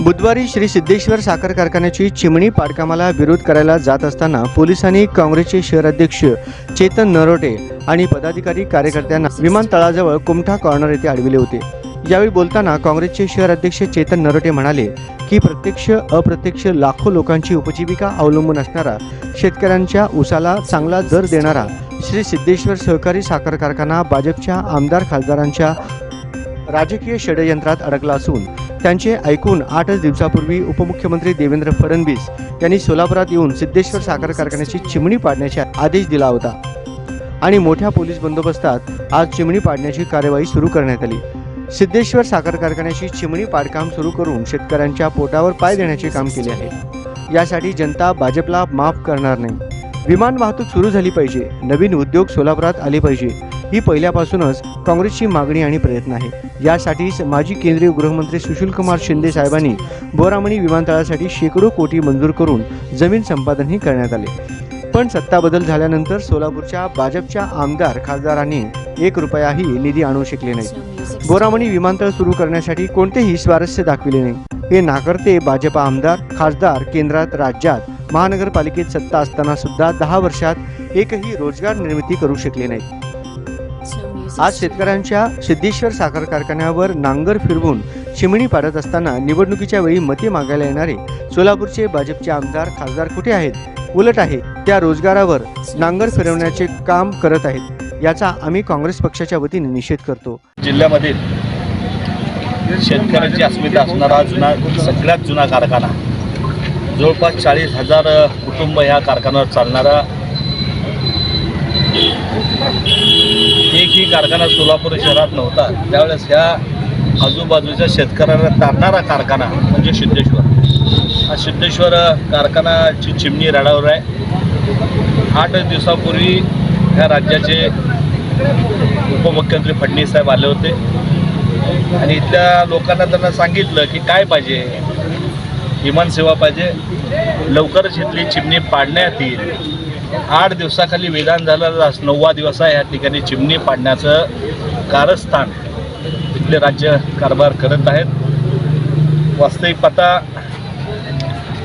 बुधवारी श्री सिद्धेश्वर साखर कारखान्याची चिमणी पाडकामाला विरोध करायला जात असताना पोलिसांनी काँग्रेसचे शहराध्यक्ष चेतन नरोटे आणि पदाधिकारी कार्यकर्त्यांना विमानतळाजवळ कुमठा कॉर्नर येथे अडविले होते. यावेळी बोलताना काँग्रेसचे शहराध्यक्ष चेतन नरोटे म्हणाले की प्रत्यक्ष अप्रत्यक्ष लाखो लोकांची उपजीविका अवलंबून असणारा शेतकऱ्यांच्या ऊसाला चांगला दर देणारा श्री सिद्धेश्वर सहकारी साखर कारखाना भाजपच्या आमदार खासदारांच्या राजकीय षडयंत्रात अडकला असून त्यांचे ऐकून आठच दिवसापूर्वी उपमुख्यमंत्री देवेंद्र फडणवीस यांनी सोलापुरात येऊन सिद्धेश्वर साखर कारखान्याची चिमणी पाडण्याचा आदेश दिला होता. आणि मोठ्या पोलीस बंदोबस्तात आज चिमणी पाडण्याची कार्यवाही सुरू करण्यात आली. सिद्धेश्वर साखर कारखान्याची चिमणी पाडकाम सुरू करून शेतकऱ्यांच्या पोटावर पाय देण्याचे काम केले आहे. यासाठी जनता भाजपला माफ करणार नाही. विमान वाहतूक सुरू झाली पाहिजे. नवीन उद्योग सोलापुरात आले पाहिजे. ही पहिल्यापासूनच काँग्रेसची मागणी आणि प्रयत्न आहे. यासाठीच माजी केंद्रीय गृहमंत्री सुशीलकुमार शिंदे साहेबांनी बोरामणी विमानतळासाठी शेकडो कोटी मंजूर करून जमीन संपादनही करण्यात आले. पण सत्ता बदल झाल्यानंतर सोलापूरच्या भाजपच्या आमदार खासदारांनी एक रुपयाही निधी आणू शकले नाही. बोरामणी विमानतळ सुरू करण्यासाठी कोणतेही स्वारस्य दाखविले नाही. हे नाकारते भाजपा आमदार खासदार केंद्रात राज्यात महानगरपालिकेत सत्ता असताना सुद्धा दहा वर्षात एकही रोजगार निर्मिती करू शकले नाही आज शेतकऱ्यांच्या सिद्धेश्वर साखर कारखान्यावर नांगर फिरवून चिमणी पाडत असताना निवडणुकीच्या वेळी मते मागायला येणारे सोलापूरचे भाजपचे आमदार खासदार कुठे आहेत? उलट आहे त्या रोजगारावर नांगर फिरवण्याचे काम करत आहेत याचा आम्ही काँग्रेस पक्षाच्या वतीने निषेध करतो. जिल्ह्यामधील शेतकऱ्यांची अस्मिता असणारा जुना सगळ्यात जुना कारखाना जवळपास चाळीस हजार कुटुंब ह्या कारखान्यावर चालणारा एकही कारखाना सोलापूर शहरात नव्हता. त्यावेळेस ह्या आजूबाजूच्या शेतकऱ्यांना तारणारा कारखाना म्हणजे सिद्धेश्वर. हा सिद्धेश्वर कारखानाची चिमणी रडावर आहे. आठ दिवसापूर्वी ह्या राज्याचे उपमुख्यमंत्री फडणवीस साहेब आले होते. आणि इथल्या लोकांना त्यांना सांगितलं की काय पाहिजे? विमानसेवा पाहिजे. लवकरच इथली चिमणी पाडण्यात येईल. आठ दिवसाखाली विधान झालं नववा दिवस आहे. या ठिकाणी चिमणी पाडण्याचं कारस्थान तिथले राज्य कारभार करत आहेत. वास्तविक पाहता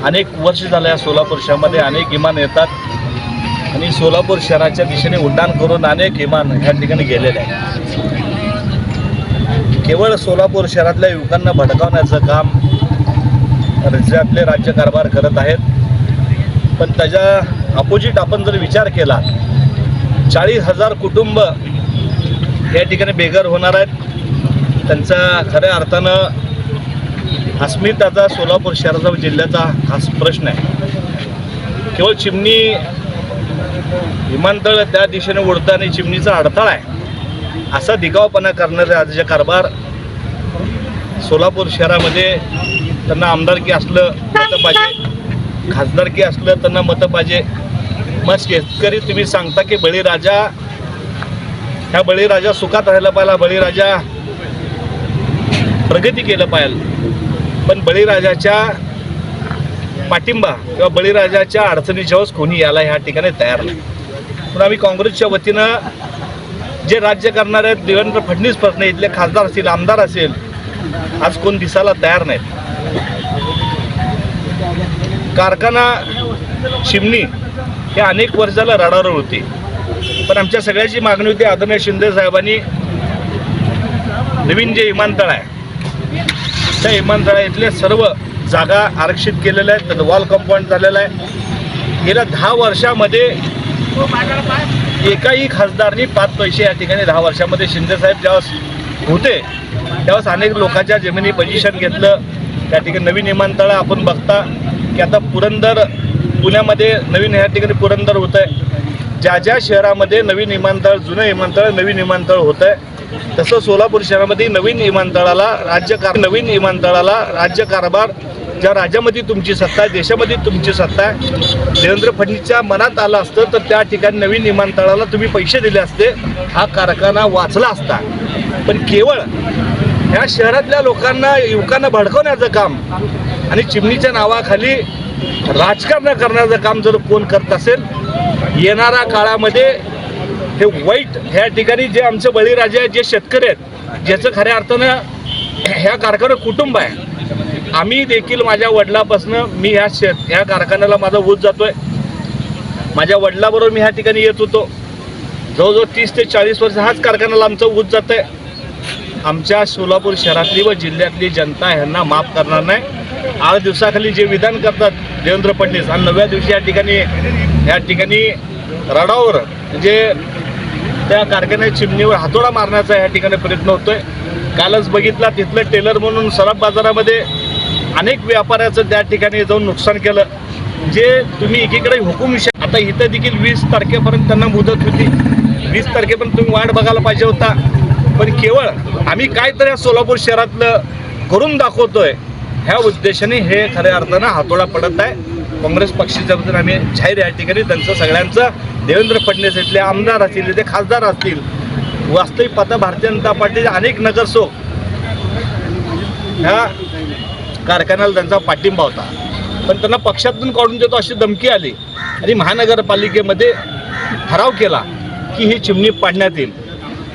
अनेक वर्ष झालं या सोलापूर शहरामध्ये अनेक विमान येतात आणि सोलापूर शहराच्या दिशेने उड्डाण करून अनेक विमान ह्या ठिकाणी गेलेले आहेत. केवळ सोलापूर शहरातल्या युवकांना भडकावण्याचं काम राज्यातले राज्य कारभार करत आहेत. पण त्याच्या अपोजिट आपण जर विचार केला चाळीस हजार कुटुंब या ठिकाणी बेघर होणार आहेत. त्यांचा खऱ्या अर्थानं अस्मिताचा सोलापूर शहराचा व जिल्ह्याचा हा प्रश्न आहे. केवळ चिमणी विमानतळ त्या दिशेने उडतं आणि चिमणीचा अडथळा आहे. असा दिगावपणा करणारे राज्य कारभार सोलापूर शहरामध्ये त्यांना आमदारकी असलं मतं पाहिजे. खासदारकी असलं त्यांना मतं पाहिजे. मग शेतकरी तुम्ही सांगता की बळीराजा ह्या बळीराजा सुखात राहिला पाहिला बळीराजा प्रगती केलं पाहिजे पण बळीराजाच्या पाठिंबा किंवा बळीराजाच्या अडचणीच्या कोणी याला ह्या ठिकाणी तयार नाही. पण आम्ही काँग्रेसच्या वतीनं जे राज्य करणारे आहेत देवेंद्र फडणवीस प्रश्न इथले खासदार असतील आमदार असेल आज कोण दिसायला तयार नाहीत. कारखाना चिमणी हे अनेक वर्षाला रडावर होती. पण आमच्या सगळ्याची मागणी होती आदरणीय शिंदे साहेबांनी नवीन जे विमानतळ आहे त्या विमानतळा सर्व जागा आरक्षित केलेल्या आहेत त्याचं वॉल कंपाऊंड झालेलं आहे. गेल्या दहा वर्षामध्ये एकाही खासदारनी पाच पैसे या ठिकाणी दहा वर्षामध्ये शिंदेसाहेब ज्यावेळेस होते त्यावेळेस अनेक लोकांच्या जमिनी पजिशन घेतलं. त्या ठिकाणी नवीन विमानतळ आपण बघता की आता पुरंदर पुण्यामध्ये नवीन ह्या ठिकाणी पुरंदर होतं आहे. ज्या ज्या शहरामध्ये नवीन विमानतळ जुनं विमानतळ नवीन विमानतळ होतं आहे तसं सोलापूर शहरामध्ये नवीन विमानतळाला राज्य कार नवीन विमानतळाला राज्य कारभार ज्या राज्यामध्ये तुमची सत्ता आहे देशामध्ये तुमची सत्ता आहे देवेंद्र फडणवीसच्या मनात आलं असतं तर त्या ठिकाणी नवीन विमानतळाला तुम्ही पैसे दिले असते हा कारखाना वाचला असता. पण केवळ ह्या शहरातल्या लोकांना युवकांना भडकवण्याचं काम आणि चिमणीच्या नावाखाली राजकारण करण्याचं काम जर कोण करत असेल येणाऱ्या काळामध्ये हे वाईट ह्या ठिकाणी जे आमचे बळीराजे आहेत जे शेतकरी आहेत ज्याचं खऱ्या अर्थानं ह्या कारखाना कुटुंब आहे. आम्ही देखील माझ्या वडिलापासनं मी ह्या शेत ह्या कारखान्याला माझा ऊस जातोय. माझ्या वडिलाबरोबर मी ह्या ठिकाणी येत होतो. जवळजवळ तीस ते चाळीस वर्ष हाच कारखान्याला आमचं ऊस जात आहे आमच्या सोलापूर शहरातली व जिल्ह्यातली जनता ह्यांना माफ करणार नाही. आठ दिवसाखाली जे विधान करतात देवेंद्र फडणवीस आणि नवव्या दिवशी या ठिकाणी या ठिकाणी रडावर म्हणजे त्या कारखान्याच्या चिमणीवर हातोडा मारण्याचा या ठिकाणी प्रयत्न होतोय. कालच बघितला तिथलं टेलर म्हणून सराफ बाजारामध्ये अनेक व्यापाऱ्याचं त्या ठिकाणी जाऊन नुकसान केलं. जे तुम्ही एकीकडे हुकुमशाही आता इथं देखील वीस तारखेपर्यंत त्यांना मुदत होती. वीस तारखेपर्यंत तुम्ही वाट बघायला पाहिजे होता. पण केवळ आम्ही काहीतरी या सोलापूर शहरातलं करून दाखवतोय. ह्या उद्देशाने हे खऱ्या अर्थानं हातोडा पडत आहे. काँग्रेस पक्षाच्या बद्दल आम्ही जाहीर या ठिकाणी त्यांचं सगळ्यांचं देवेंद्र फडणवीस इथले आमदार असतील इथे खासदार असतील वास्तविक पाहता भारतीय जनता पार्टीचे अनेक नगरसेवक ह्या कारखान्याला त्यांचा पाठिंबा होता. पण त्यांना पक्षातून काढून देतो अशी धमकी आली. आणि महानगरपालिकेमध्ये ठराव केला की ही चिमणी पाडण्यात येईल.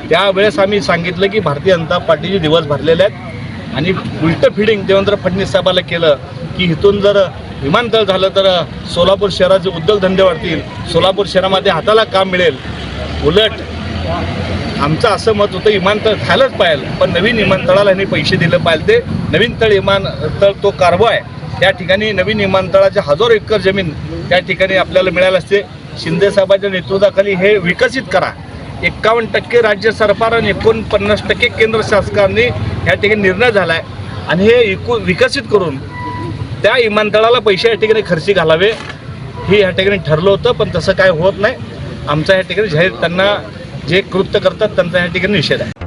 त्यावेळेस आम्ही सांगितलं की भारतीय जनता पार्टीचे दिवस भरलेले आहेत. आणि उलटं फिडिंग देवेंद्र फडणवीस साहेबाला केलं की इथून जर विमानतळ झालं तर सोलापूर शहराचे उद्योगधंदे वाढतील सोलापूर शहरामध्ये हाताला काम मिळेल. उलट आमचं असं मत होतं विमानतळ झालंच पाहिजे पण नवीन विमानतळाला यांनी पैसे दिले पाहिजे. ते नवीन तळ विमानतळ तो कारवा आहे. त्या ठिकाणी नवीन विमानतळाचे हजारो एकर जमीन त्या ठिकाणी आपल्याला मिळायला असते. शिंदे साहेबांच्या नेतृत्वाखाली हे विकसित करा. एक्कावन्न टक्के राज्य सरकार आणि एकोणपन्नास टक्के केंद्र शासनाने या ठिकाणी निर्णय झाला आहे आणि हे एकू विकसित करून त्या विमानतळाला पैसे या ठिकाणी खर्ची घालावे हे या ठिकाणी ठरलं होतं पण तसं काय होत नाही. आमचा या ठिकाणी जाहीर त्यांना जे कृत्य करतात त्यांचा या ठिकाणी निषेध आहे.